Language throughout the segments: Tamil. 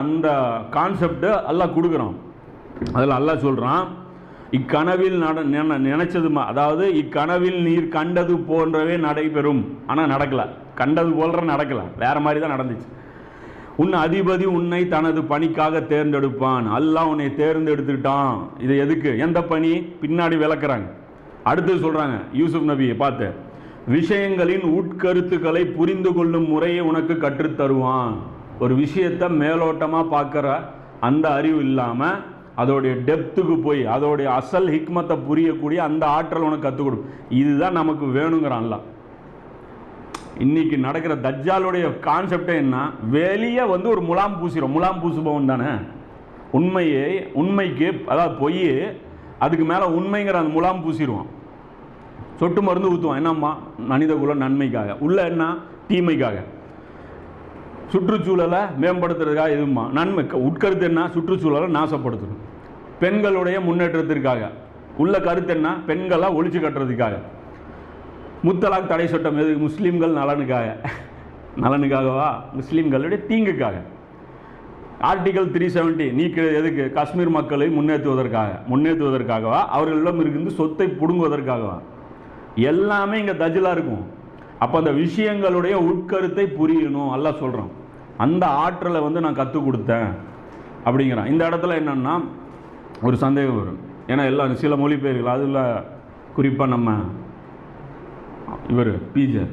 அந்த கான்செப்ட் அல்லாஹ் கொடுக்குறான். அதில் அல்லாஹ் சொல்கிறான் இக்கனவில் நட நின- நினைச்சது அதாவது இக்கனவில் நீர் கண்டது போன்றவே நடைபெறும். ஆனால் நடக்கலை. கண்டது போன்ற நடக்கலை. வேற மாதிரி தான் நடந்துச்சு. உன் அதிபதி உன்னை தனது பணிக்காக தேர்ந்தெடுப்பான். அல்லாஹ் உன்னை தேர்ந்தெடுத்துட்டான். இது எதுக்கு? எந்த பணி? பின்னாடி விளக்குறாங்க. அடுத்து சொல்கிறாங்க யூசுப் நபியை பார்த்து விஷயங்களின் உட்கருத்துக்களை புரிந்து கொள்ளும் முறையை உனக்கு கற்றுத் தருவான் ஒரு விஷயத்தை மேலோட்டமாக பார்க்குற அந்த அறிவு இல்லாமல் அதோடைய டெப்த்துக்கு போய் அதோடைய அசல் ஹிக்மத்தை புரியக்கூடிய அந்த ஆற்றல் உனக்கு கற்றுக் கொடுக்கும் இதுதான் நமக்கு வேணுங்கிறான்ல. இன்னைக்கு நடக்கிற தஜ்ஜாலுடைய கான்செப்டே என்ன? வெளியே வந்து ஒரு முலாம் பூசிடும் முலாம் பூசுபவன் தானே? உண்மையை உண்மைக்கு அதாவது பொய் அதுக்கு மேலே உண்மைங்கிற அந்த முலாம் பூசிடுவான் சொட்டு மருந்து ஊற்றுவான் என்னம்மா? மனித குல நன்மைக்காக. உள்ள என்ன? தீமைக்காக. சுற்றுச்சூழலை மேம்படுத்துறதுக்காக இதுமா நன்மை. உட்கருத்து என்ன? சுற்றுச்சூழலை நாசப்படுத்தணும். பெண்களுடைய முன்னேற்றத்திற்காக. உள்ள கருத்து என்ன? பெண்களை ஒழிச்சு கட்டுறதுக்காக. முத்தலாக் தடை சட்டம் எது? முஸ்லீம்கள் நலனுக்காக. நலனுக்காகவா? முஸ்லீம்களுடைய தீங்குக்காக. ஆர்டிகல் த்ரீ செவன்ட்டி நீக்க எதுக்கு? காஷ்மீர் மக்களை முன்னேற்றுவதற்காக. முன்னேற்றுவதற்காகவா? அவர்களிடம் இருந்து சொத்தை பிடுங்குவதற்காகவா? எல்லாமே இங்கே தஜிலாக இருக்கும். அப்போ அந்த விஷயங்களுடைய உட்கருத்தை புரியணும். எல்லாம் சொல்கிறோம் அந்த ஆற்றலை வந்து நான் கற்றுக் கொடுத்தேன் அப்படிங்கிறான். இந்த இடத்துல என்னென்னா ஒரு சந்தேகம் வரும். ஏன்னா எல்லாம் சில மொழிபெயர்கள் அதில் குறிப்பாக நம்ம இவர் பீஜர்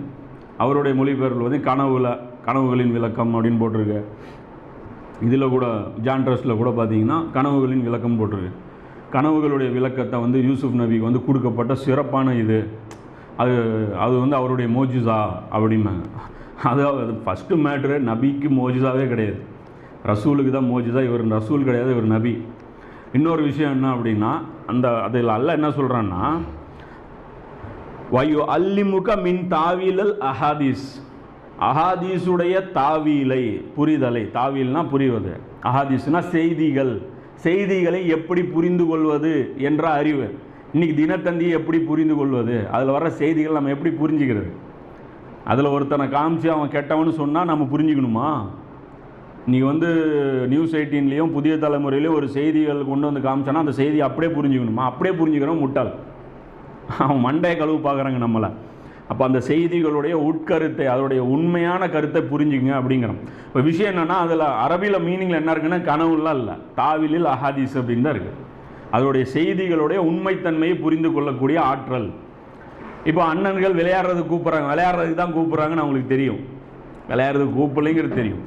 அவருடைய மொழிபெயர்கள் வந்து கனவுல கனவுகளின் விளக்கம் அப்படின்னு போட்டிருக்கு. இதில் கூட ஜான்ட்ரஸில் கூட பார்த்தீங்கன்னா கனவுகளின் விளக்கம் போட்டிருக்கு. கனவுகளுடைய விளக்கத்தை வந்து யூசுப் நபிக்கு வந்து கொடுக்கப்பட்ட சிறப்பான இது. அது அது வந்து அவருடைய மோஜிசா அப்படின்னாங்க அதாவது ஃபஸ்ட்டு மேட்ரு நபிக்கு மோஜிசாவே கிடையாது. ரசூலுக்கு தான் மோஜிதா இவர் ரசூல் கிடையாது இவர் நபி. இன்னொரு விஷயம் என்ன அப்படின்னா அந்த அதில் அல்ல என்ன சொல்கிறான்னா வயு அல்லிமுக மின் தாவீலல் அஹாதீஸ். அஹாதீஸுடைய தாவீலை புரிதலை தாவீல்னா புரிவது. அஹாதீஸ்னா செய்திகள். செய்திகளை எப்படி புரிந்து கொள்வது என்ற அறிவு. இன்றைக்கி தினத்தந்தியை எப்படி புரிந்து கொள்வது? அதில் வர செய்திகள் நம்ம எப்படி புரிஞ்சுக்கிறது? அதில் ஒருத்தனை காமிச்சு அவன் கெட்டவன் சொன்னால் நம்ம புரிஞ்சுக்கணுமா? நீ வந்து நியூஸ் எயிட்டீன்லேயும் புதிய தலைமுறையிலையும் ஒரு செய்திகள் கொண்டு வந்து காமிச்சானா அந்த செய்தியை அப்படியே புரிஞ்சுக்கணுமா? அப்படியே புரிஞ்சுக்கிறோம் முட்டாள். அவன் மண்டையை கழுவு பார்க்குறாங்க நம்மளை. அப்போ அந்த செய்திகளுடைய உட்கருத்தை அதோடைய உண்மையான கருத்தை புரிஞ்சுக்குங்க அப்படிங்கிறோம். இப்போ விஷயம் என்னென்னா அதில் அரபியில் மீனிங்கில் என்ன இருக்குன்னா கனவுலாம் இல்லை. தாவிலில் அஹாதீஸ் அப்படின்னு தான் இருக்குது அதோடைய செய்திகளுடைய உண்மைத்தன்மையை புரிந்து கொள்ளக்கூடிய ஆற்றல். இப்போ அண்ணன்கள் விளையாடுறதுக்கு கூப்பிட்றாங்க. விளையாடுறதுக்கு தான் கூப்பிட்றாங்கன்னு அவங்களுக்கு தெரியும். விளையாடுறதுக்கு கூப்பிடலைங்கிறது தெரியும்.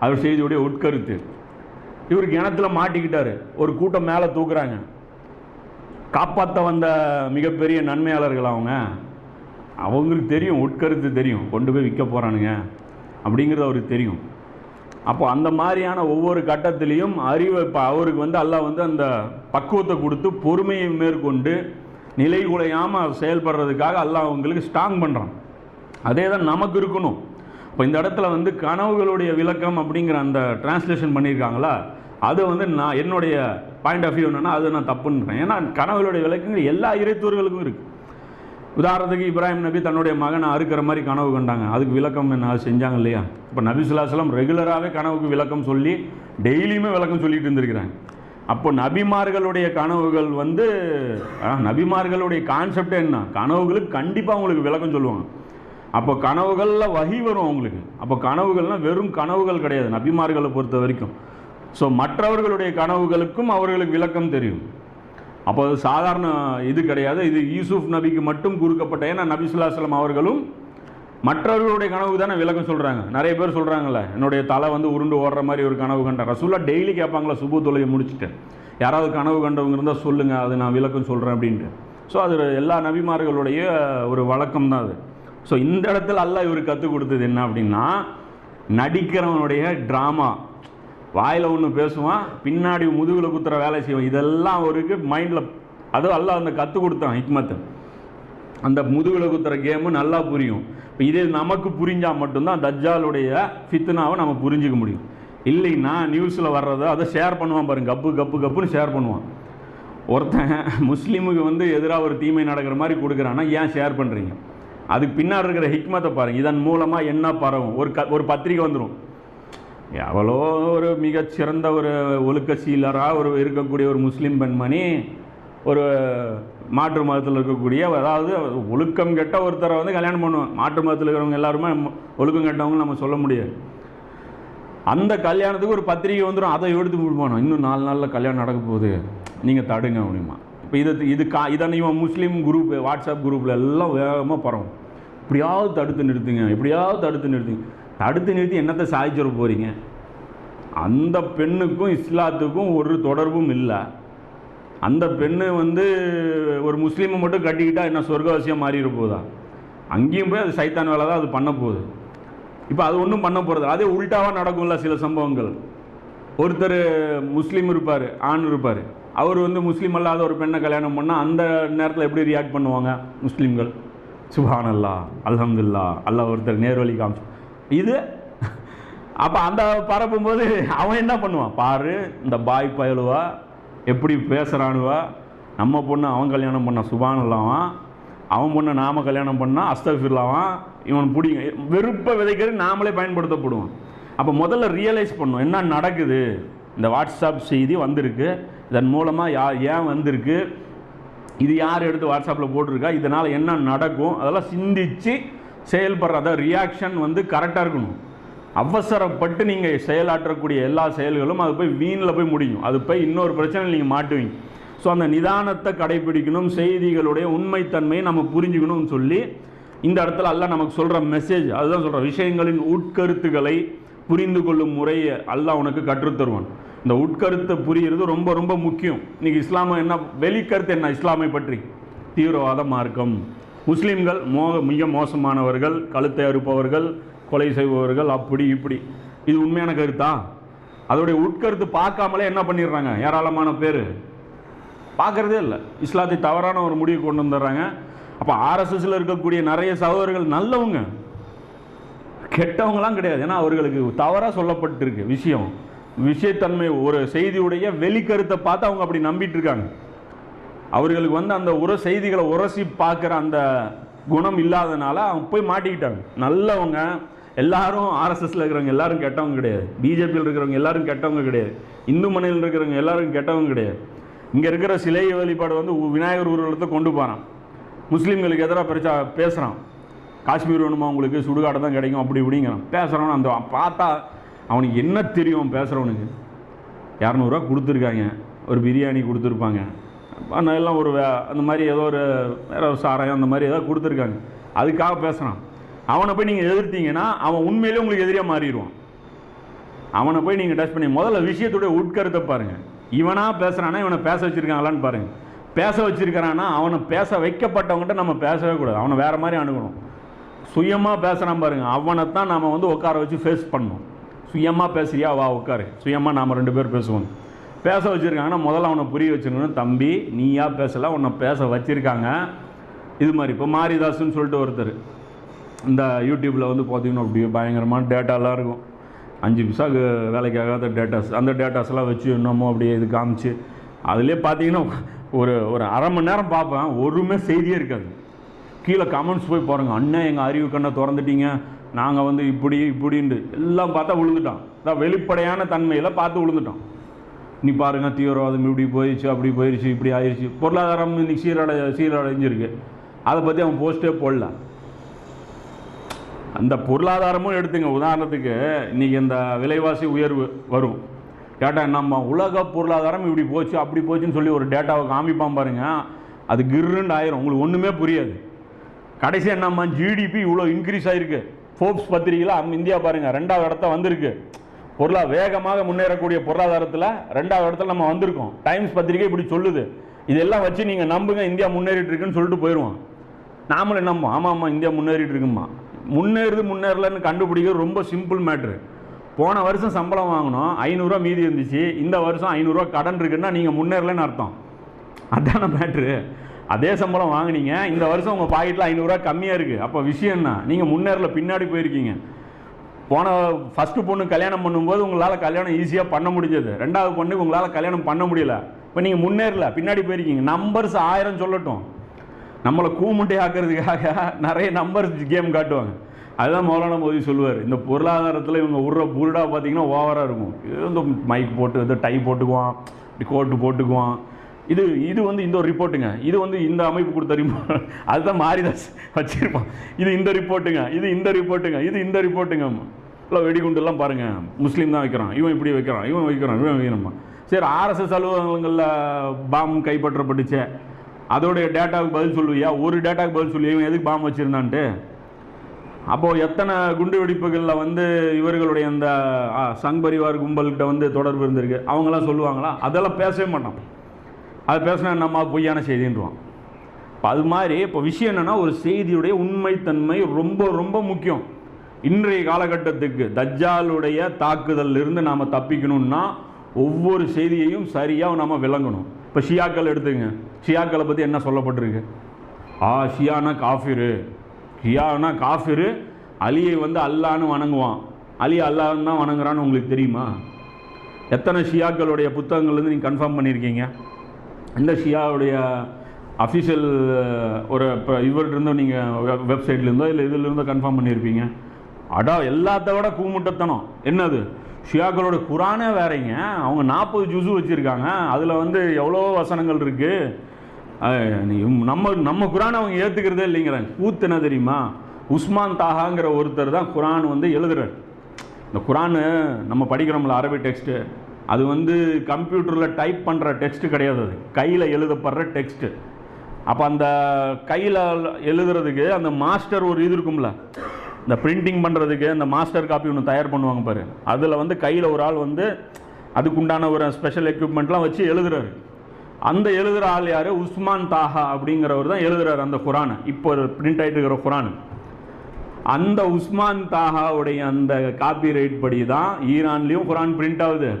அவர் செய்தியுடைய உட்கருத்து. இவர் கிணத்துல மாட்டிக்கிட்டாரு. ஒரு கூட்டம் மேலே தூக்குறாங்க. காப்பாற்ற வந்த மிகப்பெரிய நன்மையாளர்கள் அவங்க. அவங்களுக்கு தெரியும் உட்கருத்து தெரியும். கொண்டு போய் விற்க போகிறானுங்க அப்படிங்கிறது அவருக்கு தெரியும். அப்போ அந்த மாதிரியான ஒவ்வொரு கட்டத்திலையும் அறிவை இப்போ அவருக்கு வந்து அல்லாஹ் வந்து அந்த பக்குவத்தை கொடுத்து பொறுமையை மேற்கொண்டு நிலை குலையாமல் செயல்படுறதுக்காக அல்லாஹ் அவங்களுக்கு ஸ்ட்ராங் பண்ணுறான் அதே தான் நமக்கு இருக்கணும். இப்போ இந்த இடத்துல வந்து கனவுகளுடைய விளக்கம் அப்படிங்கிற அந்த டிரான்ஸ்லேஷன் பண்ணியிருக்காங்களா? அது வந்து நான் என்னுடைய பாயிண்ட் ஆஃப் வியூ என்னென்னா அது நான் தப்புன்றேன் ஏன்னா கனவுகளுடைய விளக்கங்கள் எல்லா இறைத்தூர்களுக்கும் இருக்குது உதாரணத்துக்கு இப்ராஹிம் நபி தன்னுடைய மகனை அறுக்கிற மாதிரி கனவு கண்டாங்க. அதுக்கு விளக்கம் என்ன செஞ்சாங்க இல்லையா? இப்போ நபி சுல்லாஸ்லாம் ரெகுலராகவே கனவுக்கு விளக்கம் சொல்லி டெய்லியுமே விளக்கம் சொல்லிட்டு இருந்திருக்கிறாங்க. அப்போ நபிமார்களுடைய கனவுகள் வந்து நபிமார்களுடைய கான்செப்ட் என்ன? கனவுகளுக்கு கண்டிப்பாக அவங்களுக்கு விளக்கம் சொல்லுவாங்க. அப்போ கனவுகளில் வகி வரும் அவங்களுக்கு. அப்போ கனவுகள்னால் வெறும் கனவுகள் கிடையாது நபிமார்களை பொறுத்த வரைக்கும். ஸோ மற்றவர்களுடைய கனவுகளுக்கும் அவர்களுக்கு விளக்கம் தெரியும். அப்போ அது சாதாரண இது கிடையாது. இது யூசுப் நபிக்கு மட்டும் கொடுக்கப்பட்ட ஏன்னா நபிசுல்லாஸ்லாம் அவர்களும் மற்றவர்களுடைய கனவு தானே விளக்கம் சொல்கிறாங்க நிறைய பேர் சொல்கிறாங்கல்ல என்னுடைய தலை வந்து உருண்டு ஓடுற மாதிரி ஒரு கனவு கண்டேன். ரசூல்லா டெய்லி கேட்பாங்களா சுபு தொலையை முடிச்சுட்டு யாராவது கனவு கண்டவங்க இருந்தால் சொல்லுங்கள் அது நான் விளக்கம் சொல்கிறேன் அப்படின்ட்டு. ஸோ அது எல்லா நபிமார்களுடைய ஒரு வழக்கம் தான் அது. ஸோ இந்த இடத்துல அல்லாஹ் இவருக்கு கற்றுக் கொடுத்தது என்ன அப்படின்னா நடிக்கிறவனுடைய ட்ராமா வாயில் ஒன்று பேசுவான் பின்னாடி முதுகில் குத்துற வேலை செய்வான். இதெல்லாம் அவருக்கு மைண்டில் அதுவும் அல்லாஹ் அந்த கற்றுக் கொடுத்தான் ஹிக்மத்தை. அந்த முதுகில் குத்துற கேமு நல்லா புரியும். இப்போ இதே நமக்கு புரிஞ்சால் மட்டும்தான் தஜ்ஜாலுடைய ஃபித்னாவை நம்ம புரிஞ்சுக்க முடியும். இல்லைன்னா நியூஸில் வர்றதை அதை ஷேர் பண்ணுவான் பாருங்க. கப்பு கப்பு கப்புன்னு ஷேர் பண்ணுவான். ஒருத்தன் முஸ்லீமுக்கு வந்து எதிராக ஒரு தீமை நடக்கிற மாதிரி கொடுக்குறான்னா ஏன் ஷேர் பண்ணுறீங்க அதுக்கு பின்னாடி இருக்கிற ஹிக்மத்தை பாருங்கள் இதன் மூலமாக என்ன பரவும்? ஒரு க ஒரு பத்திரிக்கை வந்துடும் எவ்வளோ ஒரு மிகச்சிறந்த ஒரு ஒழுக்க சீலராக ஒரு இருக்கக்கூடிய ஒரு முஸ்லீம் பெண்மணி ஒரு மாற்று மதத்தில் இருக்கக்கூடிய அதாவது ஒழுக்கம் கெட்ட ஒருத்தரை வந்து கல்யாணம் பண்ணுவோம். மாற்று மதத்தில் இருக்கிறவங்க எல்லாருமே ஒழுக்கம் கெட்டவங்க நம்ம சொல்ல முடியாது. அந்த கல்யாணத்துக்கு ஒரு பத்திரிகை வந்துடும் அதை எடுத்து விடுவானோ இன்னும் நாலு நாளில் கல்யாணம் நடக்க போகுது. நீங்கள் தடுங்க அப்படிமா. இப்போ இது இது கா இதை இவன் முஸ்லீம் குரூப் வாட்ஸ்அப் குரூப்பில் எல்லாம் வேகமாக பரவும். இப்படியாவது தடுத்து நிறுத்துங்க எப்படியாவது தடுத்து நிறுத்துங்க. தடுத்து நிறுத்தி என்னத்தை சாதிச்சிட போகிறீங்க அந்த பெண்ணுக்கும் இஸ்லாத்துக்கும் ஒரு தொடர்பும் இல்லை. அந்த பெண்ணு வந்து ஒரு முஸ்லீமை மட்டும் கட்டிக்கிட்டால் என்ன சொர்க்கவாசியாக மாறிட அங்கேயும் போய் அது சைத்தான் வேலை தான் அது பண்ண போகுது. இப்போ அது ஒன்றும் பண்ண போகிறது அதே உல்ட்டாவாக நடக்கும்ல சில சம்பவங்கள். ஒருத்தர் முஸ்லீம் இருப்பார் ஆண் இருப்பார். அவர் வந்து முஸ்லீம் அல்லாத ஒரு பெண்ணை கல்யாணம் பண்ணால் அந்த நேரத்தில் எப்படி ரியாக்ட் பண்ணுவாங்க முஸ்லீம்கள்? சுபான் அல்லா அலமதுல்லா அல்லாஹ் ஒருத்தர் நேர்வழி காமிச்சு. இது அப்போ அந்த பரப்பும்போது அவன் என்ன பண்ணுவான்? பாரு இந்த பாய் பயலுவா எப்படி பேசுகிறானுவா நம்ம பொண்ணு அவன் கல்யாணம் பண்ண சுபான் இல்லாவான் அவன் பொண்ணை நாம கல்யாணம் பண்ணால் அஸ்தஃபில்லாவான் இவன் பிடிங்க வெறுப்பை விதைக்கிறது நாமளே பயன்படுத்தப்படுவோம். அப்போ முதல்ல ரியலைஸ் பண்ணும் என்ன நடக்குது? இந்த வாட்ஸ்அப் செய்தி வந்திருக்கு. இதன் மூலமாக யா ஏன் வந்திருக்கு? இது யார் எடுத்து வாட்ஸ்அப்பில் போட்டிருக்கா? இதனால் என்ன நடக்கும்? அதெல்லாம் சிந்தித்து செயல்படுற அதாவது ரியாக்ஷன் வந்து கரெக்டாக இருக்கணும். அவசரப்பட்டு நீங்கள் செயலாற்றக்கூடிய எல்லா செயல்களும் அது போய் வீணில் போய் முடியும். அது போய் இன்னொரு பிரச்சனை நீங்கள் மாட்டுவீங்க. ஸோ அந்த நிதானத்தை கடைபிடிக்கணும் செய்திகளுடைய உண்மைத்தன்மையை நம்ம புரிஞ்சுக்கணும்னு சொல்லி இந்த இடத்துல அல்லா நமக்கு சொல்கிற மெசேஜ் அதுதான் சொல்கிற விஷயங்களின் உட்கருத்துக்களை புரிந்து கொள்ளும் முறையை அல்லாஹ் உனக்கு கற்றுத்தருவான். இந்த உட்கருத்தை புரிகிறது ரொம்ப ரொம்ப முக்கியம். இன்னைக்கு இஸ்லாம என்ன வெளிக்கருத்து என்ன? இஸ்லாமை பற்றி. தீவிரவாத மார்க்கம். முஸ்லீம்கள் மோக மிக மோசமானவர்கள் கழுத்தை அறுப்பவர்கள் கொலை செய்பவர்கள் அப்படி இப்படி. இது உண்மையான கருத்தா? அதோடைய உட்கருத்து பார்க்காமலே என்ன பண்ணிடுறாங்க? ஏராளமான பேர். பார்க்குறதே இல்லை. இஸ்லாத்தை தவறான ஒரு முடிவு கொண்டு வந்துடுறாங்க. அப்போ ஆர்எஸ்எஸில் இருக்கக்கூடிய நிறைய சகோதரர்கள் நல்லவங்க. கெட்டவங்களாம் கிடையாது. ஏன்னா அவர்களுக்கு தவறாக சொல்லப்பட்டிருக்கு விஷயம். விஷயத்தன்மை ஒரு செய்தியுடைய வெளிக்கருத்தை பார்த்து அவங்க அப்படி நம்பிட்டு இருக்காங்க அவர்களுக்கு வந்து அந்த உர செய்திகளை உரசி பார்க்குற அந்த குணம் இல்லாதனால அவங்க போய் மாட்டிக்கிட்டாங்க. நல்லவங்க எல்லாரும் ஆர்எஸ்எஸ்ல இருக்கிறவங்க எல்லாரும் கெட்டவங்க கிடையாது. பிஜேபியில் இருக்கிறவங்க எல்லாரும் கெட்டவங்க கிடையாது. இந்து மனையில் இருக்கிறவங்க எல்லாரும் கெட்டவங்க கிடையாது. இங்கே இருக்கிற சிலை வழிபாடு வந்து விநாயகர் ஊர்வலத்தை கொண்டு போகிறான் முஸ்லீம்களுக்கு எதிராக பிரச்சா பேசுகிறான் காஷ்மீர் வேணுமா உங்களுக்கு? சுடுகாடு தான் கிடைக்கும் அப்படி இப்படிங்கிறான். பேசுகிறவன் அந்த பார்த்தா அவனுக்கு என்ன தெரியும் பேசுகிறவனுக்கு இரநூறுவா கொடுத்துருக்காங்க. ஒரு பிரியாணி கொடுத்துருப்பாங்க. எல்லாம் ஒரு அந்த மாதிரி ஏதோ ஒரு வேற ஒரு சாராயம் அந்த மாதிரி ஏதோ கொடுத்துருக்காங்க. அதுக்காக பேசுகிறான் அவனை போய் நீங்கள் எதிர்த்தீங்கன்னா அவன் உண்மையிலே உங்களுக்கு எதிரியாக மாறிடுவான். அவனை போய் நீங்கள் டச் பண்ணி முதல்ல விஷயத்துடைய உட்கருத்தை பாருங்கள் இவனாக பேசுகிறானா இவனை பேச வச்சுருக்காங்களான்னு பாருங்கள் பேச வச்சிருக்கிறானா அவனை பேச வைக்கப்பட்டவங்ககிட்ட நம்ம பேசவே கூடாது. அவனை வேறு மாதிரி அணுகணும். சுயமாக பேசுகிறான் பாருங்கள் அவனை தான் நாம் வந்து உட்கார வச்சு ஃபேஸ் பண்ணணும். சுயமாக பேசுறியா? வா உட்காரு. சுயமாக நாம் ரெண்டு பேர் பேசுவோம். பேச வச்சுருக்காங்கன்னா முதல்ல அவனை புரிய வச்சுருக்கணும். தம்பி நீயா பேசல உன்னை பேச வச்சுருக்காங்க. இது மாதிரி. இப்போ மாரிதாஸ்ன்னு சொல்லிட்டு ஒருத்தர். இந்த யூடியூப்பில் வந்து பார்த்தீங்கன்னா அப்படியே பயங்கரமான டேட்டாலாம் இருக்கும். அஞ்சு பிசாக்கு வேலைக்காகாத டேட்டாஸ் அந்த டேட்டாஸ்லாம் வச்சு என்னமோ அப்படியே இது காமிச்சு அதுலேயே பார்த்தீங்கன்னா ஒரு ஒரு அரை மணி நேரம் பார்ப்பேன் ஒருமே செய்தியே இருக்காது. கீழே கமெண்ட்ஸ் போய் பாருங்கள் அண்ணன் எங்கள் அறிவு கண்ணை திறந்துட்டீங்க. நாங்கள் வந்து இப்படி இப்படின்ட்டு. எல்லாம் பார்த்தா விழுந்துட்டான். அதான் வெளிப்படையான தன்மையில் பார்த்து விழுந்துட்டான். நீ பாருங்க தீவிரவாதம் இப்படி போயிடுச்சு அப்படி போயிடுச்சு இப்படி ஆயிடுச்சு பொருளாதாரம் இன்னைக்கு சீரடை சீரடைஞ்சிருக்கு. அதை பற்றி அவன் போஸ்ட்டே போடல. அந்த பொருளாதாரமும் எடுத்துங்க. உதாரணத்துக்கு இன்றைக்கி இந்த விலைவாசி உயர்வு வரும். கேட்டால் நம்ம உலக பொருளாதாரம் இப்படி போச்சு அப்படி போச்சுன்னு சொல்லி ஒரு டேட்டாவை காமிப்பான் பாருங்கள் அது கிர்ருன்னு ஆயிரும். உங்களுக்கு ஒன்றுமே புரியாது. கடைசி என்னம்மா ஜிடிபி இவ்வளோ இன்க்ரீஸ் ஆகிருக்கு ஃபோர்ப்ஸ் பத்திரிகையில் அம் இந்தியா பாருங்கள் ரெண்டாவது இடத்த வந்திருக்கு. பொருளா வேகமாக முன்னேறக்கூடிய பொருளாதாரத்தில் ரெண்டாவது இடத்துல நம்ம வந்திருக்கோம். டைம்ஸ் பத்திரிகை இப்படி சொல்லுது. இதெல்லாம் வச்சு நீங்கள் நம்புங்க இந்தியா முன்னேறிட்டு இருக்குன்னு சொல்லிட்டு போயிடுவோம் நாமளும் நம்போம் ஆமாம் ஆமாம் இந்தியா முன்னேறிட்டு இருக்குமா முன்னேறுது முன்னேறலன்னு கண்டுபிடிக்கிறது ரொம்ப சிம்பிள் மேட்ரு போன வருஷம் சம்பளம் வாங்கினோம் ஐநூறுரூவா மீதி இருந்துச்சு. இந்த வருஷம் ஐநூறுரூவா கடன் இருக்குன்னா நீங்கள் முன்னேறலன்னு அர்த்தம். அதான மேட்ரு அதே சம்பளம் வாங்குனீங்க இந்த வருஷம் உங்கள் பாக்கெட்டில் ஐநூறுரூவா கம்மியாக இருக்குது அப்போ விஷயம் என்ன? நீங்கள் முன்னேறல பின்னாடி போயிருக்கீங்க. போன ஃபஸ்ட்டு பொண்ணு கல்யாணம் பண்ணும்போது உங்களால் கல்யாணம் ஈஸியாக பண்ண முடிஞ்சது. ரெண்டாவது பொண்ணுக்கு உங்களால் கல்யாணம் பண்ண முடியல. இப்போ நீங்கள் முன்னேறல பின்னாடி போயிருக்கீங்க. நம்பர்ஸ் ஆயிரம் சொல்லட்டும். நம்மளை கூமுண்டை ஆக்கிறதுக்காக நிறைய நம்பர் கேம் காட்டுவாங்க. அதுதான் மௌலானா மோதி சொல்லுவார். இந்த பொருளாதாரத்தில் இவங்க விடுற புருடா பார்த்தீங்கன்னா ஓவராக இருக்கும். இது வந்து மைக் போட்டு இது டை போட்டுக்குவான் இப்படி கோட்டு போட்டுக்குவான். இது இது வந்து இந்த ஒரு ரிப்போர்ட்டுங்க இது வந்து இந்த அமைப்பு கொடுத்த ரிப்போர்ட் அதுதான் மாரிதாஸ் வச்சுருப்பான். இது இந்த ரிப்போர்ட்டுங்க இது இந்த ரிப்போர்ட்டுங்க இது இந்த ரிப்போர்ட்டுங்க இல்லை வெடிகுண்டுலாம் பாருங்கள் முஸ்லீம் தான் வைக்கிறான். இவன் இப்படி வைக்கிறான். இவன் வைக்கிறான். இவன் வைக்கிறான் சரி ஆர்எஸ்எஸ் அலுவலகங்களில் பாம் கைப்பற்றப்பட்டுச்சே. அதோடைய டேட்டாவுக்கு பதில் சொல்லுவியா? ஒரு டேட்டாவுக்கு பதில் சொல்லி இவன் எதுக்கு பாம்பு வச்சுருந்தான்ட்டு? அப்போது எத்தனை குண்டு வெடிப்புகளில் வந்து இவர்களுடைய அந்த சங் பரிவார் கும்பல்கிட்ட வந்து தொடர்பு இருந்திருக்கு? அவங்களாம் சொல்லுவாங்களா? அதெல்லாம் பேசவே மாட்டான். அது பேசினா நம்ம பொய்யான செய்தின்றான் இப்போ அது மாதிரி இப்போ விஷயம் என்னென்னா ஒரு செய்தியுடைய உண்மைத்தன்மை ரொம்ப ரொம்ப முக்கியம். இன்றைய காலகட்டத்துக்கு தஜ்ஜாலுடைய தாக்குதல்ல இருந்து நாம் தப்பிக்கணும்னா ஒவ்வொரு செய்தியையும் சரியாக நம்ம விளங்கணும். இப்போ ஷியாக்கள் எடுத்துங்க ஷியாக்களை பற்றி என்ன சொல்லப்பட்டிருக்கு? ஆ ஷியானா காஃபிரு. ஷியானா காஃபிரு அலியை வந்து அல்லான்னு வணங்குவான். அலி அல்லான்னு தான் வணங்குறான்னு உங்களுக்கு தெரியுமா? எத்தனை ஷியாக்களுடைய புத்தகங்கள்லேருந்து நீங்கள் கன்ஃபார்ம் பண்ணியிருக்கீங்க? இந்த ஷியாவுடைய அஃபிஷியல் ஒரு இப்போ இவர்கிட்டருந்தோ நீங்கள் வெப்சைட்லேருந்தோ இல்லை இதுலேருந்தோ கன்ஃபார்ம் பண்ணியிருப்பீங்க? அடா எல்லாத்த விட கூமுட்டத்தனம். என்னது? ஷியாக்களோட குரானே வேறைங்க. அவங்க நாற்பது ஜூஸு வச்சுருக்காங்க. அதில் வந்து எவ்வளோ வசனங்கள் இருக்குது நம்ம நம்ம குரானை அவங்க ஏற்றுக்கிறதே இல்லைங்கிறாங்க கூத்துனா தெரியுமா? உஸ்மான் தாகாங்கிற ஒருத்தர் தான் குரான் வந்து எழுதுறாரு. இந்த குரானு நம்ம படிக்கிறோம்ல அரபி டெக்ஸ்ட்டு அது வந்து கம்ப்யூட்டரில் டைப் பண்ணுற டெக்ஸ்ட் கிடையாது அது. கையில் எழுதப்படுற டெக்ஸ்ட்டு அப்போ அந்த கையில் எழுதுறதுக்கு அந்த மாஸ்டர் ஒரு இது இருக்கும்ல. இந்த பிரிண்டிங் பண்ணுறதுக்கு இந்த மாஸ்டர் காப்பி ஒன்று தயார் பண்ணுவாங்க பாரு. அதில் வந்து கையில் ஒரு ஆள் வந்து அதுக்குண்டான ஒரு ஸ்பெஷல் எக்யூப்மெண்ட்லாம் வச்சு எழுதுறாரு. அந்த எழுதுகிற ஆள் யார்? உஸ்மான் தாஹா அப்படிங்கிறவர் தான் எழுதுறாரு அந்த குரானை. இப்போ பிரிண்ட் ஆகிட்டு இருக்கிற குரான். அந்த உஸ்மான் தாஹாவுடைய அந்த காப்பி ரைட் படி தான் ஈரான்லேயும் குரான் பிரிண்ட் ஆகுது.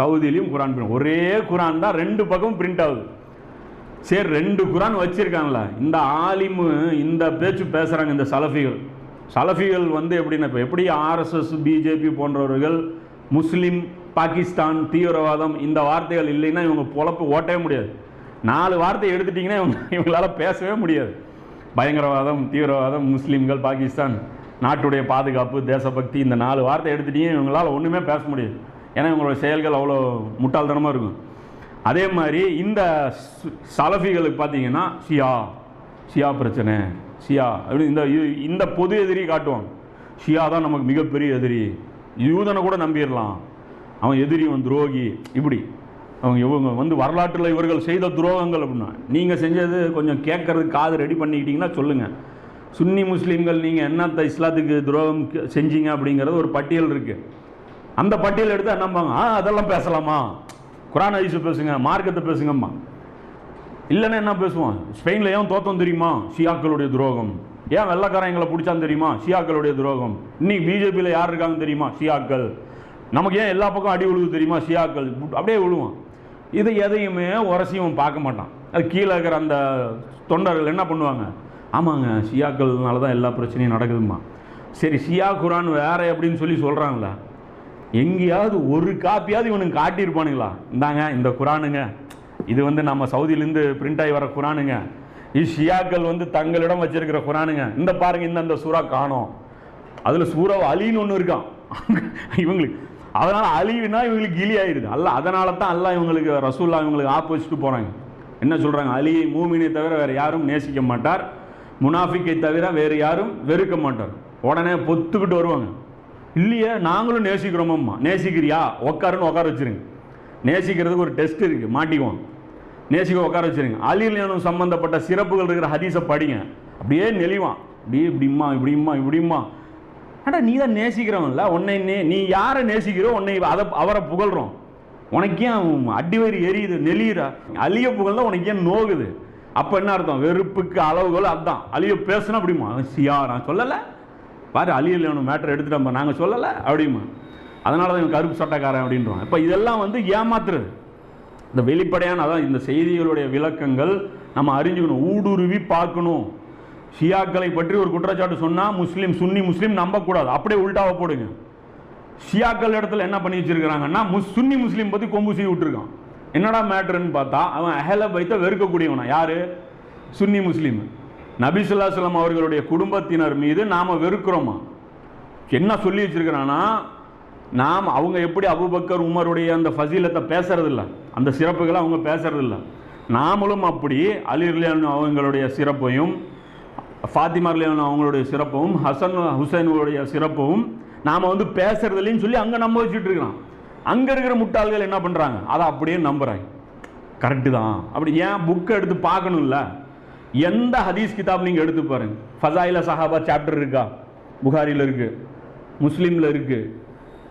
சவுதிலையும் குரான் பிரிண்ட் ஒரே குரான் தான் ரெண்டு பக்கம் பிரிண்ட் ஆகுது. சரி ரெண்டு குரான் வச்சிருக்காங்களா இந்த ஆலிமு இந்த பேச்சு பேசுகிறாங்க இந்த சலஃபிகள். சலஃபிகள் வந்து எப்படின்னா இப்போ எப்படி ஆர்எஸ்எஸ் பிஜேபி போன்றவர்கள் முஸ்லீம் பாகிஸ்தான் தீவிரவாதம் இந்த வார்த்தைகள் இல்லைன்னா இவங்க பொழப்பு ஓட்டவே முடியாது. நாலு வார்த்தை எடுத்துட்டிங்கன்னா இவங்க இவங்களால பேசவே முடியாது. பயங்கரவாதம் தீவிரவாதம் முஸ்லீம்கள் பாகிஸ்தான் நாட்டுடைய பாதுகாப்பு தேசபக்தி இந்த நாலு வார்த்தை எடுத்துட்டிங்கன்னா இவங்களால ஒன்றுமே பேச முடியாது. ஏன்னா இவங்களோட செயல்கள் அவ்வளோ முட்டாள்தனமாக இருக்கும். அதே மாதிரி இந்த சலஃபிகளுக்கு பார்த்தீங்கன்னா ஷியா ஷியா பிரச்சனை. ஷியா அப்படின்னு இந்த இந்த பொது எதிரி காட்டுவாங்க. ஷியா தான் நமக்கு மிகப்பெரிய எதிரி. யூதனை கூட நம்பிடலாம். அவன் எதிரி அவன் துரோகி. இப்படி. அவங்க இவங்க வந்து வரலாற்றில் இவர்கள் செய்த துரோகங்கள் அப்படின்னா நீங்கள் செஞ்சது கொஞ்சம் கேட்கறதுக்கு காது ரெடி பண்ணிக்கிட்டீங்கன்னா சொல்லுங்கள் சுன்னி முஸ்லீம்கள் நீங்கள் என்னத்த இஸ்லாத்துக்கு துரோகம் செஞ்சீங்க அப்படிங்கிறது ஒரு பட்டியல் இருக்குது அந்த பட்டியல் எடுத்து என்னம்பாங்க ஆ அதெல்லாம் பேசலாமா? குரான் ஐசு பேசுங்க மார்க்கத்தை பேசுங்கம்மா. இல்லைன்னா என்ன பேசுவான்? ஸ்பெயினில் ஏன் தோத்தம் தெரியுமா? ஷியாக்களுடைய துரோகம். ஏன் வெள்ளக்காரன் எங்களை பிடிச்சான்னு தெரியுமா? ஷியாக்களுடைய துரோகம். இன்னைக்கு பிஜேபியில் யார் இருக்காங்கன்னு தெரியுமா? ஷியாக்கள். நமக்கு ஏன் எல்லா பக்கம் அடி விழுது தெரியுமா? ஷியாக்கள். அப்படியே விழுவான் இது எதையுமே உரசியும் பார்க்க மாட்டான். அது கீழே இருக்கிற அந்த தொண்டர்கள் என்ன பண்ணுவாங்க? ஆமாங்க ஷியாக்கள்னால தான் எல்லா பிரச்சனையும் நடக்குதுமா சரி ஷியா குரான் வேற அப்படின்னு சொல்லி சொல்கிறாங்களா எங்கேயாவது ஒரு காப்பியாவது இவனுக்கு காட்டியிருப்பானுங்களா? இந்தாங்க இந்த குரானுங்க. இது வந்து நம்ம சவுதியிலேருந்து பிரிண்ட் ஆகி வர குரானுங்க. இஷியாக்கள் வந்து தங்களிடம் வச்சிருக்கிற குரானுங்க. இந்த பாருங்க இந்த அந்த சூறா காணோம். அதில் சூறா அலின்னு ஒன்று இருக்கான் இவங்களுக்கு. அதனால் அழிவுனா இவங்களுக்கு கிளி ஆயிடுது அல்ல அதனால தான் அல்லா இவங்களுக்கு ரசூல்லா இவங்களுக்கு ஆப்போசிட்டு போகிறாங்க என்ன சொல்கிறாங்க அலியை மூமினை தவிர வேறு யாரும் நேசிக்க மாட்டார். முனாஃபிக்கை தவிர வேறு யாரும் வெறுக்க மாட்டார். உடனே பொத்துக்கிட்டு வருவாங்க. இல்லையே நாங்களும் நேசிக்கிறோமம்மா. நேசிக்கிறியா? உட்காருன்னு உட்கார வச்சிருங்க. நேசிக்கிறதுக்கு ஒரு டெஸ்ட் இருக்குது மாட்டிக்குவோம் நேசிக்க உட்கார வச்சிருங்க. அலிலியனும் சம்மந்தப்பட்ட சிறப்புகள் இருக்கிற ஹதீஸை படிங்க. அப்படியே நெளிவான். அப்படியே இப்படிம்மா இப்படிம்மா இப்படிம்மா. அடா நீ தான் நேசிக்கிறவன்ல. உன்னை நே நீ யாரை நேசிக்கிறோ உன்னை அதை அவரை புகழ்கிறோம் உனக்கு ஏன் அடிவயிறு எரியுது நெளியுறா அழிய புகழ்ந்தா உனக்கு ஏன் நோகுது? அப்போ என்ன அர்த்தம்? வெறுப்புக்கு அளவுகள் அதுதான் அழிய பேசுனா அப்படிமா? சியா நான் சொல்லலை. பாரு அழியல் அவனு மேட்டர் எடுத்துட்டோம் நாங்கள் சொல்லலை. அப்படிமா. அதனால தான் இவன் கருப்பு சட்டக்காரன் அப்படின்றான் இப்போ இதெல்லாம் வந்து ஏமாத்துறது. இந்த வெளிப்படையான அதான் இந்த செய்திகளுடைய விளக்கங்கள் நம்ம அறிஞ்சுக்கணும் ஊடுருவி பார்க்கணும். ஷியாக்களை பற்றி ஒரு குற்றச்சாட்டு சொன்னால் முஸ்லீம் சுன்னி முஸ்லீம் நம்பக்கூடாது. அப்படியே உள்டாவை போடுங்க. ஷியாக்கள் இடத்துல என்ன பண்ணி வச்சிருக்கிறாங்கன்னா முஸ் சுன்னி முஸ்லீம் பற்றி கொம்பு செய்ய விட்டுருக்கான். என்னடா மேட்ருன்னு பார்த்தா அவன் அஹல பைத்த வெறுக்கக்கூடியவனா. யாரு? சுன்னி முஸ்லீம். நபிசுல்லாஸ்லாம் அவர்களுடைய குடும்பத்தினர் மீது நாம் வெறுக்கிறோமா? என்ன சொல்லி வச்சிருக்கிறான்னா நாம் அவங்க எப்படி அபுபக்கர் உமருடைய அந்த ஃபசீலத்தை பேசுறதில்ல அந்த சிறப்புகளை அவங்க பேசுறதில்ல. நாமளும் அப்படி அலிர்லியான் அவங்களுடைய சிறப்பையும் ஃபாத்திமா அலியான் அவங்களுடைய சிறப்பும் ஹசன் ஹுசைனுடைய சிறப்பும் நாம் வந்து பேசுறதில்லைன்னு சொல்லி அங்கே நம்ப வச்சுட்டு இருக்கிறோம். அங்கே இருக்கிற முட்டாள்கள் என்ன பண்ணுறாங்க அதை அப்படியே நம்புகிறாங்க கரெக்டு தான். அப்படி ஏன் புக்கை எடுத்து பார்க்கணும்ல? எந்த ஹதீஸ் கிதாப் நீங்கள் எடுத்து பாருங்க. ஃபசாயில சஹாபா சாப்டர் இருக்கா? புகாரியில் இருக்குது முஸ்லீமில் இருக்குது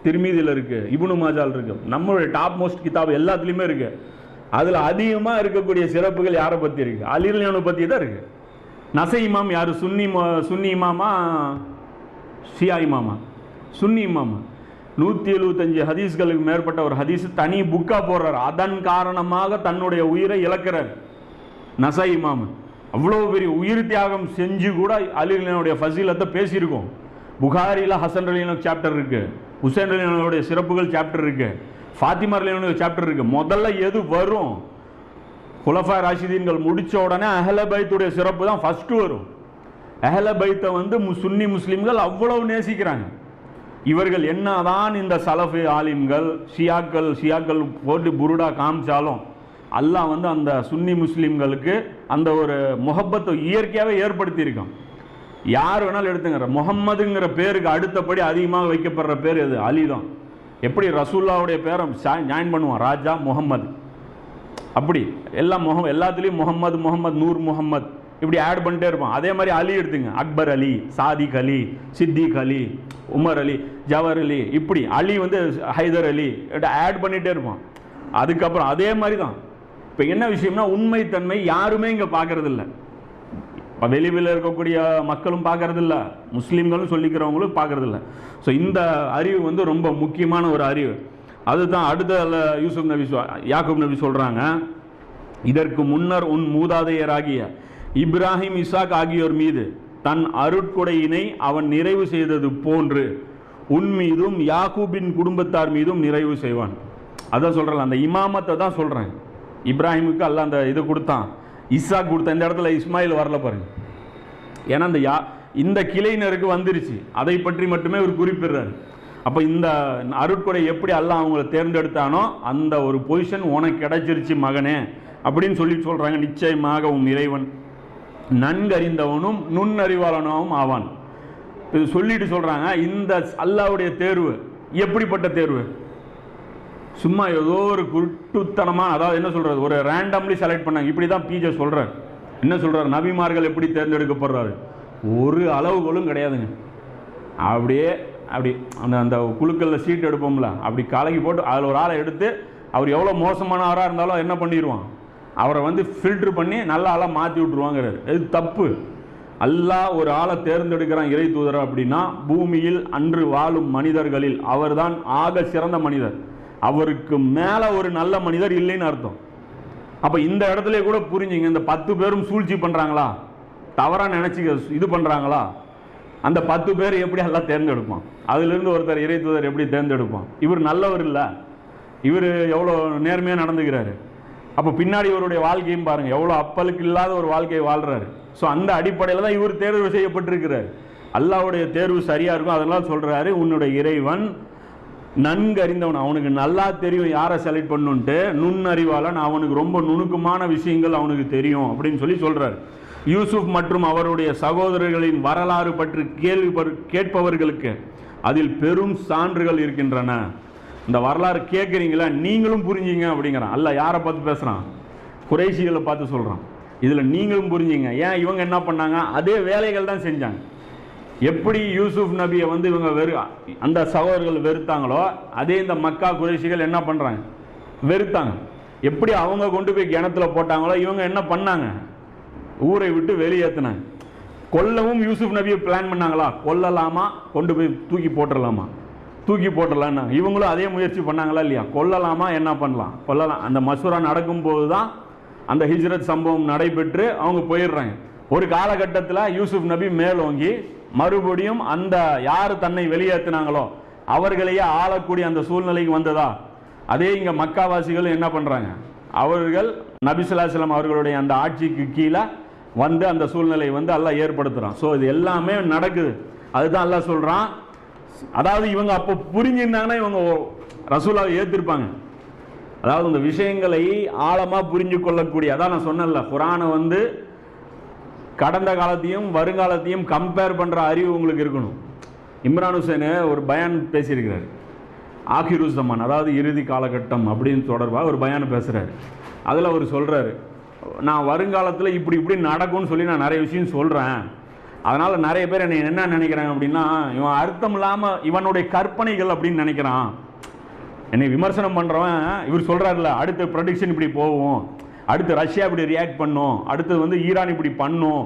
திருமீதியில் இருக்குது இபுனு மாஜால் இருக்குது நம்மளுடைய டாப் மோஸ்ட் கிதாப் எல்லாத்துலேயுமே இருக்குது அதில் அதிகமாக இருக்கக்கூடிய சிறப்புகள் யாரை பற்றி இருக்குது அலிர்லியானை பற்றி தான் இருக்குது நசை இமாம் யார்? சுன்னி மா சுன்னி இமாமா ஷியா இமாமா. சுன்னி இமாமா. நூற்றி எழுபத்தஞ்சு ஹதீஸ்களுக்கு மேற்பட்ட ஒரு ஹதீஸ் தனி புக்காக போடுறாரு. அதன் காரணமாக தன்னுடைய உயிரை இழக்கிறார். நசை இமாம். அவ்வளோ பெரிய உயிர் தியாகம் செஞ்சு கூட அலிலினுடைய ஃபசீலத்தை பேசியிருக்கோம். புகாரியில் ஹசன் அலினோட சாப்டர் இருக்குது ஹுசேன் அலினுடைய சிறப்புகள் சாப்டர் இருக்குது ஃபாத்திமா அலினுடைய சாப்டர் இருக்குது முதல்ல எது வரும்? குலஃபா ராஷிதீன்கள் முடித்த உடனே அஹலபைத்துடைய சிறப்பு தான் ஃபஸ்ட்டு வரும். அஹலபைத்தை வந்து மு- சுன்னி முஸ்லீம்கள் அவ்வளவு நேசிக்கிறாங்க. இவர்கள் என்னதான் இந்த சலஃபு ஆலிம்கள் ஷியாக்கள் ஷியாக்கள் போட்டு புருடா காமிச்சாலும் அல்லாஹ் வந்து அந்த சுன்னி முஸ்லீம்களுக்கு அந்த ஒரு முகப்பத்தை இயற்கையாகவே ஏற்படுத்தியிருக்கான். யார் வேணாலும் எடுத்துங்கிற. முகம்மதுங்கிற பேருக்கு அடுத்தபடி அதிகமாக வைக்கப்படுற பேர் எது? அலி தான். எப்படி ரசூல்லாவுடைய பேரை ஜாயின் பண்ணுவான்? ராஜா முகம்மது அப்படி. எல்லாம் முகம் எல்லாத்துலேயும் முகம்மது முகம்மது நூர் முகம்மது இப்படி ஆட் பண்ணிட்டே இருப்பான். அதே மாதிரி அலி எடுத்துங்க. அக்பர் அலி சாதிக் அலி சித்திக் அலி உமர் அலி ஜவர் அலி. இப்படி. அலி வந்து ஹைதர் அலி. ஆட் பண்ணிகிட்டே இருப்பான். அதுக்கப்புறம் அதே மாதிரி தான். இப்போ என்ன விஷயம்னா உண்மைத்தன்மை யாருமே இங்கே பார்க்கறது இப்போ வெளியில் இருக்கக்கூடிய மக்களும் பார்க்கறதில்ல. முஸ்லீம்களும் சொல்லிக்கிறவங்களும் பார்க்கறதில்ல. ஸோ இந்த அறிவு வந்து ரொம்ப முக்கியமான ஒரு அறிவு. அதுதான் அடுத்த யூசுப் நபி யாக்கூப் நபி சொல்கிறாங்க இதற்கு முன்னர் உன் மூதாதையராகிய இப்ராஹிம் இசாக் ஆகியோர் மீது தன் அருட்கொடையினை அவன் நிறைவு செய்தது போன்று உன் மீதும் யாக்கூபின் குடும்பத்தார் மீதும் நிறைவு செய்வான். அதான் சொல்கிறேன் அந்த இமாமத்தை தான் சொல்கிறேன் இப்ராஹிமுக்கு அல்ல அந்த இது கொடுத்தான். இஸ்ஸா கொடுத்த இந்த இடத்துல இஸ்மாயில் வரல பாருங்க. ஏன்னா இந்த யா இந்த கிளையினருக்கு வந்துருச்சு. அதை பற்றி மட்டுமே ஒரு குறிப்பிடுறாரு. அப்போ இந்த அருட்கொடை எப்படி அல்லாஹ் அவங்கள தேர்ந்தெடுத்தானோ அந்த ஒரு பொசிஷன் உனக்கு கிடைச்சிருச்சு மகனே அப்படின்னு சொல்லி சொல்கிறாங்க நிச்சயமாக உன் இறைவன். நன்கறிந்தவனும் நுண்ணறிவாளனாகவும் ஆவான். இது சொல்லிட்டு சொல்கிறாங்க இந்த அல்லாஹ்வுடைய தேர்வு எப்படிப்பட்ட தேர்வு? சும்மா ஏதோ ஒரு குருட்டுத்தனமாக அதாவது என்ன சொல்கிறது ஒரு ரேண்டம்லி செலக்ட் பண்ணாங்க. இப்படி தான் பிஜே சொல்கிறார் என்ன சொல்கிறார் நபிமார்கள் எப்படி தேர்ந்தெடுக்கப்படுறாரு? ஒரு அளவுகளும் கிடையாதுங்க. அப்படியே அப்படி அந்த அந்த குழுக்களில் சீட் எடுப்போம்ல அப்படி கலக்கி போட்டு அதில் ஒரு ஆளை எடுத்து அவர் எவ்வளோ மோசமானவராக இருந்தாலும் என்ன பண்ணிடுவான்? அவரை வந்து ஃபில்ட்ரு பண்ணி நல்ல ஆளாக மாற்றி விட்ருவாங்கிறாரு இது தப்பு. அல்லா ஒரு ஆளை தேர்ந்தெடுக்கிறான் இறை தூதர் அப்படின்னா பூமியில் அன்று வாழும் மனிதர்களில் அவர்தான் ஆக சிறந்த மனிதர். அவருக்கு மேலே ஒரு நல்ல மனிதர் இல்லைன்னு அர்த்தம். அப்போ இந்த இடத்துல கூட புரிஞ்சுங்க இந்த பத்து பேரும் சூழ்ச்சி பண்ணுறாங்களா தவறாக நினச்சிக்க இது பண்ணுறாங்களா அந்த பத்து பேர் எப்படி எல்லாம் தேர்ந்தெடுப்பான்? அதுலேருந்து ஒருத்தர் இறை எப்படி தேர்ந்தெடுப்பான்? இவர் நல்லவர் இல்லை. இவர் எவ்வளோ நேர்மையாக நடந்துக்கிறாரு. அப்போ பின்னாடி இவருடைய வாழ்க்கையும் பாருங்கள் எவ்வளோ அப்பலுக்கு இல்லாத ஒரு வாழ்க்கையை வாழ்கிறாரு ஸோ அந்த அடிப்படையில் தான் இவர் தேர்வு செய்யப்பட்டிருக்கிறார். அல்லாவுடைய தேர்வு சரியாக இருக்கும் அதெல்லாம் சொல்கிறாரு உன்னுடைய இறைவன் நன்கு அறிந்தவன் அவனுக்கு நல்லா தெரியும் யாரை செலக்ட் பண்ணுன்ட்டு. நுண்ணறிவாளன் அவனுக்கு ரொம்ப நுணுக்கமான விஷயங்கள் அவனுக்கு தெரியும் அப்படின்னு சொல்லி சொல்கிறார் யூசுப் மற்றும் அவருடைய சகோதரர்களின் வரலாறு பற்றி கேள்வி கேட்பவர்களுக்கு அதில் பெரும் சான்றுகள் இருக்கின்றன. இந்த வரலாறு கேட்குறீங்களா? நீங்களும் புரிஞ்சிங்க அப்படிங்கிறான். அல்ல யாரை பார்த்து பேசுகிறான் குறைசிகளை பார்த்து சொல்கிறான் இதில் நீங்களும் புரிஞ்சிங்க. ஏன் இவங்க என்ன பண்ணாங்க? அதே வேலைகள் தான் செஞ்சாங்க. எப்படி யூசுப் நபியை வந்து இவங்க வெறு அந்த சகோதரர்கள் வெறுத்தாங்களோ அதே இந்த மக்கா குறைசிகள் என்ன பண்ணுறாங்க வெறுத்தாங்க. எப்படி அவங்க கொண்டு போய் கிணத்துல போட்டாங்களோ இவங்க என்ன பண்ணாங்க? ஊரை விட்டு வெளியேற்றினாங்க கொல்லவும் யூசுப் நபியை பிளான் பண்ணாங்களா? கொல்லலாமா? கொண்டு போய் தூக்கி போட்டுடலாமா தூக்கி போட்டுடலான்னா இவங்களும் அதே முயற்சி பண்ணாங்களா இல்லையா? கொல்லலாமா? என்ன பண்ணலாம்? கொல்லலாம். அந்த மசூரா நடக்கும்போது தான் அந்த ஹிஜ்ரத் சம்பவம் நடைபெற்று அவங்க போயிடுறாங்க. ஒரு காலகட்டத்தில் யூசுப் நபி மேலோங்கி மறுபடியும் அந்த யார் தன்னை வெளியேற்றினாங்களோ அவர்களையே ஆளக்கூடிய அந்த சூழ்நிலைக்கு வந்ததா? அதே இங்கே மக்காவாசிகளும் என்ன பண்ணுறாங்க அவர்கள் நபிசுல்லாஸ்லாம் அவர்களுடைய அந்த ஆட்சிக்கு கீழே வந்து அந்த சூழ்நிலையை வந்து எல்லாம் ஏற்படுத்துகிறான் ஸோ இது எல்லாமே நடக்குது. அதுதான் எல்லாம் சொல்கிறான் அதாவது இவங்க அப்போ புரிஞ்சிருந்தாங்கன்னா இவங்க ரசூலாவை ஏற்றிருப்பாங்க அதாவது இந்த விஷயங்களை ஆழமாக புரிஞ்சு கொள்ளக்கூடிய அதான் நான் சொன்னேன்ல குரானை வந்து கடந்த காலத்தையும் வருங்காலத்தையும் கம்பேர் பண்ணுற அறிவு உங்களுக்கு இருக்கணும். இம்ரான் ஹுசேனு ஒரு பயான் பேசியிருக்கிறார். ஆகிருசமான் அதாவது இறுதி காலகட்டம் அப்படின்னு தொடர்பாக ஒரு பயான் பேசுகிறாரு அதில் அவர் சொல்கிறாரு நான் வருங்காலத்தில் இப்படி இப்படி நடக்கும்னு சொல்லி நான் நிறைய விஷயம் சொல்கிறேன் அதனால் நிறைய பேர் என்னை என்ன நினைக்கிறாங்க அப்படின்னா இவன் அர்த்தம் இல்லாமல் இவனுடைய கற்பனைகள் அப்படின்னு நினைக்கிறான். என்னை விமர்சனம் பண்ணுறவன் இவர் சொல்கிறாருல அடுத்த ப்ரொடிக்ஷன் இப்படி போகும். அடுத்து ரஷ்யா இப்படி ரியாக்ட் பண்ணும் அடுத்தது வந்து ஈரான் இப்படி பண்ணும்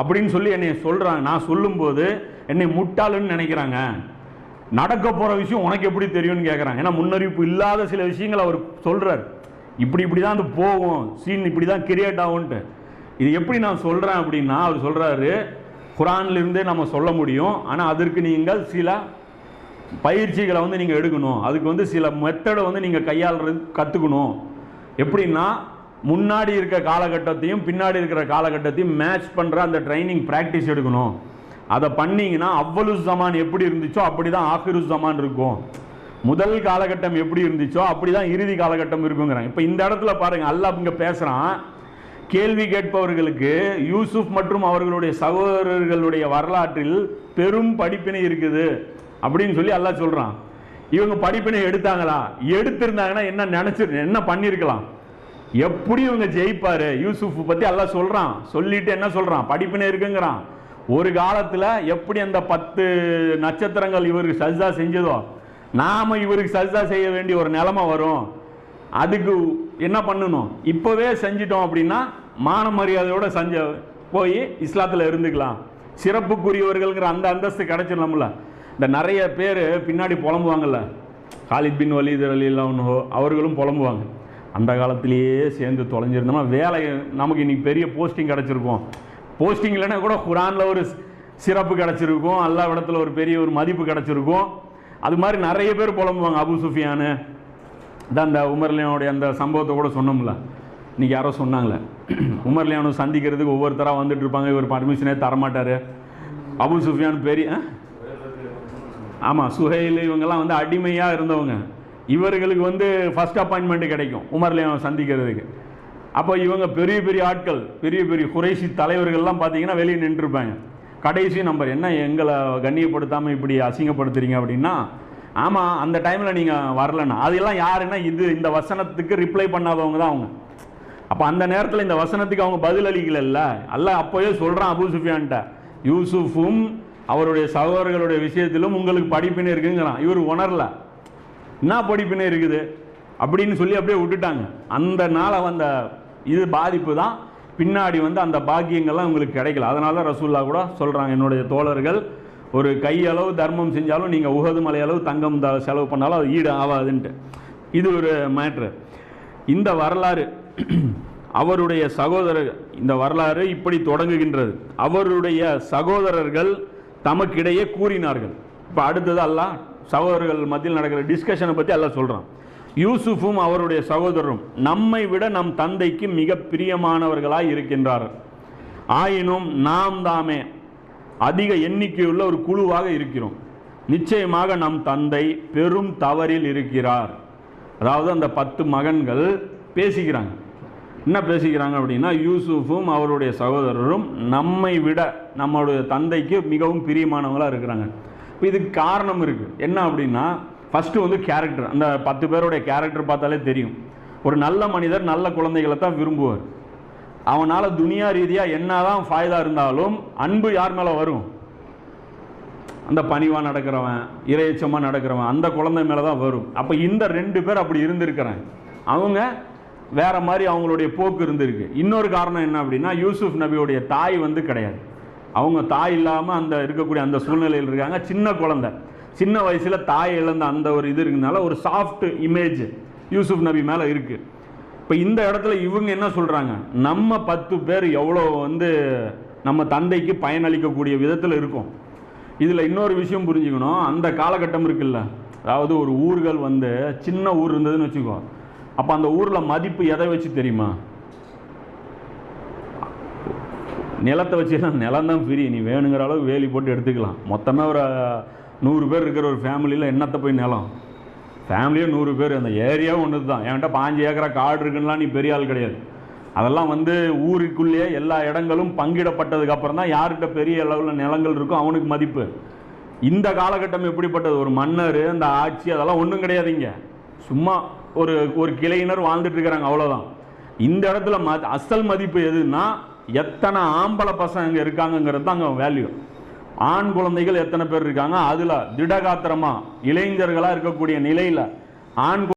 அப்படின்னு சொல்லி என்னை சொல்கிறாங்க நான் சொல்லும்போது என்னை முட்டாளுன்னு நினைக்கிறாங்க. நடக்க போகிற விஷயம் உனக்கு எப்படி தெரியும்னு கேட்குறாங்க ஏன்னா முன்னறிவிப்பு இல்லாத சில விஷயங்கள் அவர் சொல்கிறார் இப்படி இப்படி தான் அது போகும். சீன் இப்படி தான் கிரியேட் ஆகும்ன்ட்டு. இது எப்படி நான் சொல்கிறேன் அப்படின்னா அவர் சொல்கிறாரு குரான்லேருந்தே நம்ம சொல்ல முடியும். ஆனால் அதற்கு நீங்கள் சில பயிற்சிகளை வந்து நீங்கள் எடுக்கணும். அதுக்கு வந்து சில மெத்தடை வந்து நீங்கள் கையாளுறது கற்றுக்கணும் எப்படின்னா முன்னாடி இருக்க காலகட்டத்தையும் பின்னாடி இருக்கிற காலகட்டத்தையும் மேட்ச் பண்ணுற அந்த ட்ரைனிங் ப்ராக்டிஸ் எடுக்கணும். அதை பண்ணீங்கன்னா அவ்வளு ஜமான் எப்படி இருந்துச்சோ அப்படி தான் ஆஃபிரு ஜமான் இருக்கும். முதல் காலகட்டம் எப்படி இருந்துச்சோ அப்படி தான் இறுதி காலகட்டம் இருக்குங்கிறாங்க. இப்போ இந்த இடத்துல பாருங்கள் அல்லாஹ் இங்கே பேசுகிறான் கேள்வி கேட்பவர்களுக்கு யூசுப் மற்றும் அவர்களுடைய சகோதரர்களுடைய வரலாற்றில் பெரும் படிப்பினை இருக்குது அப்படின்னு சொல்லி அல்லாஹ் சொல்கிறான் இவங்க படிப்பினை எடுத்தாங்களா? எடுத்திருந்தாங்கன்னா என்ன நினச்சி என்ன பண்ணியிருக்கலாம்? எப்படி இவங்க ஜெயிப்பாரு? யூசுஃப் பற்றி எல்லாம் சொல்கிறான் சொல்லிட்டு என்ன சொல்கிறான் படிப்புன்னு இருக்குங்கிறான். ஒரு காலத்தில் எப்படி அந்த பத்து நட்சத்திரங்கள் இவருக்கு சஜ்தா செஞ்சதோ நாம இவருக்கு சஜ்தா செய்ய வேண்டிய ஒரு நிலைமை வரும். அதுக்கு என்ன பண்ணணும்? இப்போவே செஞ்சிட்டோம் அப்படின்னா மான மரியாதையோட செஞ்ச போய் இஸ்லாத்தில் இருந்துக்கலாம். சிறப்புக்குரியவர்கள்ங்கிற அந்த அந்தஸ்து கிடைச்சிடலாம்ல. இந்த நிறைய பேர் பின்னாடி புலம்புவாங்கல்ல. காலித் பின் வலிதர் அலி அவர்களும் புலம்புவாங்க. அந்த காலத்திலேயே சேர்ந்து தொலைஞ்சிருந்தோம்னா வேலை நமக்கு இன்னைக்கு பெரிய போஸ்டிங் கிடச்சிருக்கும். போஸ்டிங் இல்லைன்னா கூட குரானில் ஒரு சிறப்பு கிடச்சிருக்கும் எல்லா இடத்துல ஒரு பெரிய ஒரு மதிப்பு கிடச்சிருக்கும். அது மாதிரி நிறைய பேர் புலம்புவாங்க. அபு சுஃபியானு தான் அந்த உமர்லியானுடைய அந்த சம்பவத்தை கூட சொன்னோம்ல. இன்றைக்கி யாரோ சொன்னாங்களே. உமர்லியானு சந்திக்கிறதுக்கு ஒவ்வொருத்தராக வந்துட்டு இருப்பாங்க. இவர் பர்மிஷனே தரமாட்டார். அபு சுஃபியான் பெரிய ஆ? ஆமாம் சுஹைல் இவங்கெல்லாம் வந்து அடிமையாக இருந்தவங்க. இவர்களுக்கு வந்து ஃபர்ஸ்ட் அப்பாயின்மெண்ட் கிடைக்கும் உமர்லியான் சந்திக்கிறதுக்கு. அப்போ இவங்க பெரிய பெரிய ஆட்கள் பெரிய பெரிய குறைசி தலைவர்கள்லாம் பார்த்தீங்கன்னா வெளியே நின்றுருப்பாங்க. கடைசி நம்பர் என்ன எங்களை கண்ணியப்படுத்தாமல் இப்படி அசிங்கப்படுத்துறீங்க? அப்படின்னா ஆமாம் அந்த டைமில் நீங்கள் வரலன்னா அதெல்லாம் யாருன்னா இது இந்த வசனத்துக்கு ரிப்ளை பண்ணாதவங்க தான் அவங்க. அப்போ அந்த நேரத்தில் இந்த வசனத்துக்கு அவங்க பதில் அளிக்கலல்ல. அல்ல அப்போயே சொல்கிறான் அபு சுஃபியான்ட்ட யூசுஃபும் அவருடைய சகோதரர்களுடைய விஷயத்திலும் உங்களுக்கு படிப்பினே இருக்குங்கிறான். இவர் உணரலை. என்ன படிப்பினை இருக்குது? அப்படின்னு சொல்லி அப்படியே விட்டுட்டாங்க. அந்த நாளை வந்த இது பாதிப்பு தான். பின்னாடி வந்து அந்த பாக்கியங்கள்லாம் உங்களுக்கு கிடைக்கல. அதனால தான் ரசூல்லா கூட சொல்கிறாங்க என்னுடைய தோழர்கள் ஒரு கையளவு தர்மம் செஞ்சாலும் நீங்கள் உகது மலையளவு தங்கம் த- செலவு பண்ணாலும் அது ஈடு ஆகாதுன்ட்டு. இது ஒரு மேட்ரு இந்த வரலாறு அவருடைய சகோதரர் இந்த வரலாறு இப்படி தொடங்குகின்றது. அவருடைய சகோதரர்கள் தமக்கிடையே கூறினார்கள். இப்போ அடுத்தது அல்லாஹ் சகோதரர்கள் மத்தியில் நடக்கிற டிஸ்கஷனை பற்றி எல்லாம் சொல்கிறான் யூசுஃபும் அவருடைய சகோதரரும் நம்மை விட நம் தந்தைக்கு மிக பிரியமானவர்களாக இருக்கின்றார்கள் ஆயினும் நாம் தாமே அதிக எண்ணிக்கையுள்ள ஒரு குழுவாக இருக்கிறோம். நிச்சயமாக நம் தந்தை பெரும் தவறில் இருக்கிறார். அதாவது அந்த பத்து மகன்கள் பேசிக்கிறாங்க. என்ன பேசிக்கிறாங்க அப்படின்னா யூசுஃபும் அவருடைய சகோதரரும் நம்மை விட நம்மளுடைய தந்தைக்கு மிகவும் பிரியமானவங்களாக இருக்கிறாங்க. இப்போ இதுக்கு காரணம் இருக்குது என்ன அப்படின்னா ஃபஸ்ட்டு வந்து கேரக்டர் அந்த பத்து பேருடைய கேரக்டர் பார்த்தாலே தெரியும். ஒரு நல்ல மனிதர் நல்ல குழந்தைகளை தான் விரும்புவார். அவனால் துனியா ரீதியாக என்ன தான் ஃபாய்தா இருந்தாலும் அன்பு யார் மேலே வரும்? அந்த பணிவாக நடக்கிறவன் இறையச்சமாக நடக்கிறவன் அந்த குழந்தை மேலே தான் வரும். அப்போ இந்த ரெண்டு பேர் அப்படி இருந்திருக்கிறேன். அவங்க வேற மாதிரி அவங்களுடைய போக்கு இருந்திருக்கு. இன்னொரு காரணம் என்ன அப்படின்னா யூசுஃப் நபியுடைய தாய் வந்து கிடையாது. அவங்க தாய் இல்லாமல் அந்த இருக்கக்கூடிய அந்த சூழ்நிலையில் இருக்காங்க. சின்ன குழந்தை. சின்ன வயசில் தாய் இழந்த அந்த ஒரு இது இருக்குனால ஒரு சாஃப்ட் இமேஜ் யூசுப் நபி மேலே இருக்குது இப்போ இந்த இடத்துல இவங்க என்ன சொல்கிறாங்க நம்ம பத்து பேர் எவ்வளோ வந்து நம்ம தந்தைக்கு பயனளிக்கக்கூடிய விதத்தில் இருக்கும். இதில் இன்னொரு விஷயம் புரிஞ்சுக்கணும். அந்த காலகட்டம் இருக்குல்ல. அதாவது ஒரு ஊர்கள் வந்து சின்ன ஊர் இருந்ததுன்னு வச்சுக்கோ. அப்போ அந்த ஊரில் மதிப்பு எதை வச்சு தெரியுமா? நிலத்தை வச்சுலாம் நிலம் தான் ஃப்ரீ நீ வேணுங்கிற அளவுக்கு வேலி போட்டு எடுத்துக்கலாம். மொத்தமாக ஒரு நூறு பேர் இருக்கிற ஒரு ஃபேமிலியில் என்னத்தை போய் நிலம்? ஃபேமிலியே நூறு பேர். அந்த ஏரியாவும் ஒன்று தான் என்கிட்ட பாஞ்சு ஏக்கரா காடு இருக்குன்னா நீ பெரிய ஆள் கிடையாது. அதெல்லாம் வந்து ஊருக்குள்ளேயே எல்லா இடங்களும் பங்கிடப்பட்டதுக்கப்புறம் தான் யார்கிட்ட பெரிய அளவில் நிலங்கள் இருக்கோ அவனுக்கு மதிப்பு. இந்த காலகட்டம் எப்படிப்பட்டது? ஒரு மன்னர் அந்த ஆட்சி அதெல்லாம் ஒன்றும் கிடையாதுங்க சும்மா ஒரு ஒரு கிளையினர் வாழ்ந்துட்டு இருக்கிறாங்க அவ்வளோதான் இந்த இடத்துல ம அசல் மதிப்பு எதுன்னா எத்தனை ஆம்பளை பசங்க இருக்காங்கங்கிறது தான் அங்கே வேல்யூ ஆண் குழந்தைகள் எத்தனை பேர் இருக்காங்க? அதில் திடகாத்திரமா இளைஞர்களாக இருக்கக்கூடிய நிலையில் ஆண்